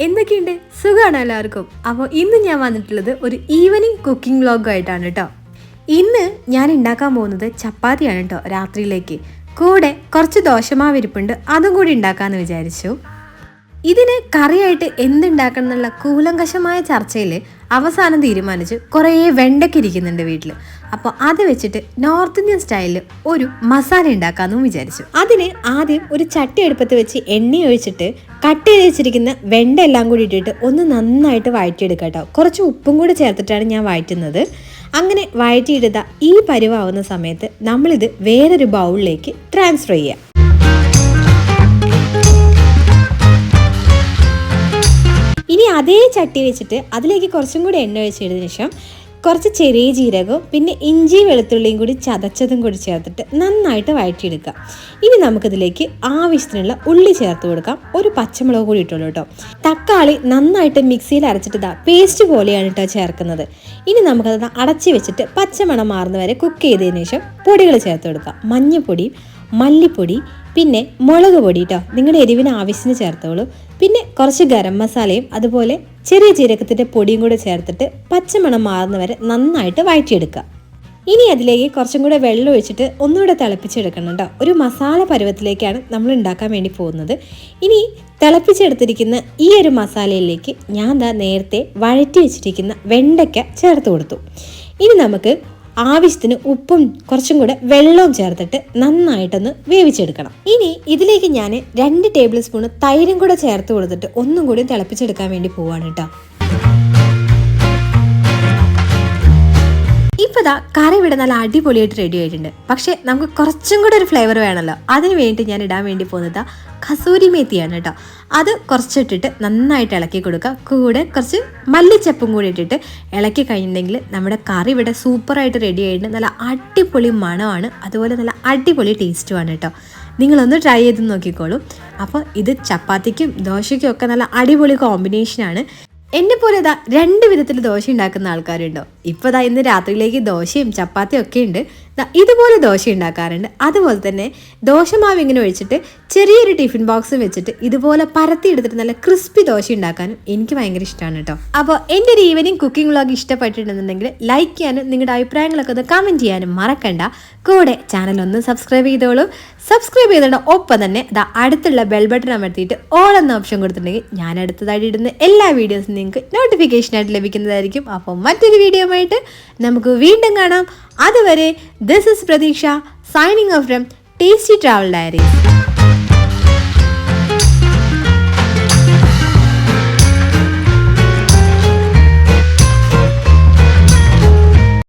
എന്തൊക്കെയുണ്ട്? സുഖമാണ് എല്ലാവർക്കും. അപ്പോൾ ഇന്ന് ഞാൻ വന്നിട്ടുള്ളത് ഒരു ഈവനിങ് കുക്കിംഗ് വ്ളോഗായിട്ടാണ് കേട്ടോ. ഇന്ന് ഞാൻ ഉണ്ടാക്കാൻ പോകുന്നത് ചപ്പാത്തിയാണ് കേട്ടോ രാത്രിയിലേക്ക്. കൂടെ കുറച്ച് ദോശമാവിരിപ്പുണ്ട് അതും കൂടി ഉണ്ടാക്കാമെന്ന് വിചാരിച്ചു. ഇതിന് കറിയായിട്ട് എന്തുണ്ടാക്കണം എന്നുള്ള കൂലങ്കശമായ ചർച്ചയിൽ അവസാനം തീരുമാനിച്ച് കുറേ വെണ്ടയ്ക്ക് ഇരിക്കുന്നുണ്ട് വീട്ടിൽ അപ്പോൾ അത് വെച്ചിട്ട് നോർത്ത് ഇന്ത്യൻ സ്റ്റൈലിൽ ഒരു മസാല ഉണ്ടാക്കാമെന്നും വിചാരിച്ചു. അതിന് ആദ്യം ഒരു ചട്ടി എടുപ്പത്ത് വെച്ച് എണ്ണ ഒഴിച്ചിട്ട് കട്ട് ചെയ്ത് വെച്ചിരിക്കുന്ന വെണ്ട എല്ലാം കൂടി ഇട്ടിട്ട് ഒന്ന് നന്നായിട്ട് വഴറ്റിയെടുക്കുക കേട്ടോ. കുറച്ച് ഉപ്പും കൂടി ചേർത്തിട്ടാണ് ഞാൻ വഴറ്റുന്നത്. അങ്ങനെ വഴറ്റിയിടുക ഈ പരിവാവുന്ന സമയത്ത് നമ്മളിത് വേറൊരു ബൗളിലേക്ക് ട്രാൻസ്ഫർ ചെയ്യാം ഇനി അതേ ചട്ടി വെച്ചിട്ട് അതിലേക്ക് കുറച്ചും കൂടി എണ്ണ ഒഴിച്ചതിന് ശേഷം കുറച്ച് ചെറിയ ജീരകവും പിന്നെ ഇഞ്ചി വെളുത്തുള്ളിയും കൂടി ചതച്ചതും കൂടി ചേർത്തിട്ട് നന്നായിട്ട് വഴറ്റിയെടുക്കാം ഇനി നമുക്കിതിലേക്ക് ആവശ്യത്തിനുള്ള ഉള്ളി ചേർത്ത് കൊടുക്കാം. ഒരു പച്ചമുളക് കൂടി ഇട്ടുള്ളൂ കേട്ടോ. തക്കാളി നന്നായിട്ട് മിക്സിയിൽ അരച്ചിട്ട് ഇതാ പേസ്റ്റ് പോലെയാണ് കേട്ടോ ചേർക്കുന്നത്. ഇനി നമുക്കത് അടച്ചു വെച്ചിട്ട് പച്ചമണം മാറുന്ന വരെ കുക്ക് ചെയ്തതിന് ശേഷം പൊടികൾ ചേർത്ത് കൊടുക്കാം മഞ്ഞൾപ്പൊടി മല്ലിപ്പൊടി പിന്നെ മുളക് പൊടി കേട്ടോ നിങ്ങളുടെ എരിവിന് ആവശ്യത്തിന് ചേർത്തോളൂ. പിന്നെ കുറച്ച് ഗരം മസാലയും അതുപോലെ ചെറിയ ജീരകത്തിന്റെ പൊടിയും കൂടെ ചേർത്തിട്ട് പച്ചമണം മാറുന്ന വരെ നന്നായിട്ട് വഴറ്റിയെടുക്കുക ഇനി അതിലേക്ക് കുറച്ചും കൂടെ വെള്ളം ഒഴിച്ചിട്ട് ഒന്നുകൂടെ തിളപ്പിച്ചെടുക്കണം കേട്ടോ ഒരു മസാല പരുവത്തിലേക്കാണ് നമ്മൾ ഉണ്ടാക്കാൻ വേണ്ടി പോകുന്നത്. ഇനി തിളപ്പിച്ചെടുത്തിരിക്കുന്ന ഈ ഒരു മസാലയിലേക്ക് ഞാൻ ദാ നേരത്തെ വഴറ്റി വെച്ചിരിക്കുന്ന വെണ്ടയ്ക്ക ചേർത്ത് കൊടുത്തു. ഇനി നമുക്ക് ആവശ്യത്തിന് ഉപ്പും കുറച്ചും കൂടെ വെള്ളവും ചേർത്തിട്ട് നന്നായിട്ടൊന്ന് വേവിച്ചെടുക്കണം. ഇനി ഇതിലേക്ക് ഞാൻ രണ്ട് ടേബിൾ സ്പൂൺ തൈരും കൂടെ ചേർത്ത് കൊടുത്തിട്ട് ഒന്നും കൂടി തിളപ്പിച്ചെടുക്കാൻ വേണ്ടി പോവാണ് കേട്ടോ. ഇപ്പൊ ദാ കറി ഇവിടെ നല്ല അടിപൊളിയായിട്ട് റെഡി ആയിട്ടുണ്ട്. പക്ഷേ നമുക്ക് കുറച്ചും കൂടെ ഒരു ഫ്ലേവർ വേണമല്ലോ. അതിന് വേണ്ടി ഞാൻ ഇടാൻ വേണ്ടി പോകുന്നത് കസൂരി മേത്തിയാണ് കേട്ടോ. അത് കുറച്ചിട്ടിട്ട് നന്നായിട്ട് ഇളക്കി കൊടുക്കുക. കൂടെ കുറച്ച് മല്ലിച്ചപ്പും കൂടി ഇട്ടിട്ട് ഇളക്കി കഴിഞ്ഞെങ്കിൽ നമ്മുടെ കറി ഇവിടെ സൂപ്പറായിട്ട് റെഡി ആയിട്ടുണ്ട്. നല്ല അടിപൊളി മണമാണ്. അതുപോലെ നല്ല അടിപൊളി ടേസ്റ്റുമാണ് കേട്ടോ. നിങ്ങളൊന്ന് ട്രൈ ചെയ്ത് നോക്കിക്കോളൂ. അപ്പോൾ ഇത് ചപ്പാത്തിക്കും ദോശയ്ക്കും ഒക്കെ നല്ല അടിപൊളി കോമ്പിനേഷനാണ് എന്നെ പോലെ ഇതാ രണ്ട് വിധത്തിൽ ദോശ ഉണ്ടാക്കുന്ന ആൾക്കാരുണ്ടോ? ഇപ്പോൾ ഇതാ ഇന്ന് രാത്രിയിലേക്ക് ദോശയും ചപ്പാത്തിയും ഒക്കെ ഉണ്ട്. ഇതുപോലെ ദോശ ഉണ്ടാക്കാറുണ്ട്. അതുപോലെ തന്നെ ദോശമാവ് ഇങ്ങനെ ഒഴിച്ചിട്ട് ചെറിയൊരു ടിഫിൻ ബോക്സ് വെച്ചിട്ട് ഇതുപോലെ പരത്തി എടുത്തിട്ട് നല്ല ക്രിസ്പി ദോശ ഉണ്ടാക്കാനും എനിക്ക് ഭയങ്കര ഇഷ്ടമാണ് കേട്ടോ അപ്പോൾ എന്റെ ഒരു ഈവനിങ് കുക്കിംഗ് വ്ളോഗ് ഇഷ്ടപ്പെട്ടിട്ടുണ്ടെന്നുണ്ടെങ്കിൽ ലൈക്ക് ചെയ്യാനും നിങ്ങളുടെ അഭിപ്രായങ്ങളൊക്കെ ഒന്ന് കമന്റ് ചെയ്യാനും മറക്കണ്ട. കൂടെ ചാനൽ ഒന്ന് സബ്സ്ക്രൈബ് ചെയ്തോളൂ. സബ്സ്ക്രൈബ് ചെയ്തോണ്ട് ഒപ്പം തന്നെ ദാ അടുത്തുള്ള ബെൽ ബട്ടൺ അമർത്തിയിട്ട് ഓൾ എന്ന ഓപ്ഷൻ കൊടുത്തിട്ടുണ്ടെങ്കിൽ ഞാൻ അടുത്തതായിട്ട് ഇടുന്ന എല്ലാ വീഡിയോസും നിങ്ങൾക്ക് നോട്ടിഫിക്കേഷൻ ആയിട്ട് ലഭിക്കുന്നതായിരിക്കും. അപ്പോൾ മറ്റൊരു വീഡിയോ ആയിട്ട് നമുക്ക് വീണ്ടും കാണാം. അതുവരെ this is Prathiksha signing off from tasty travel diaries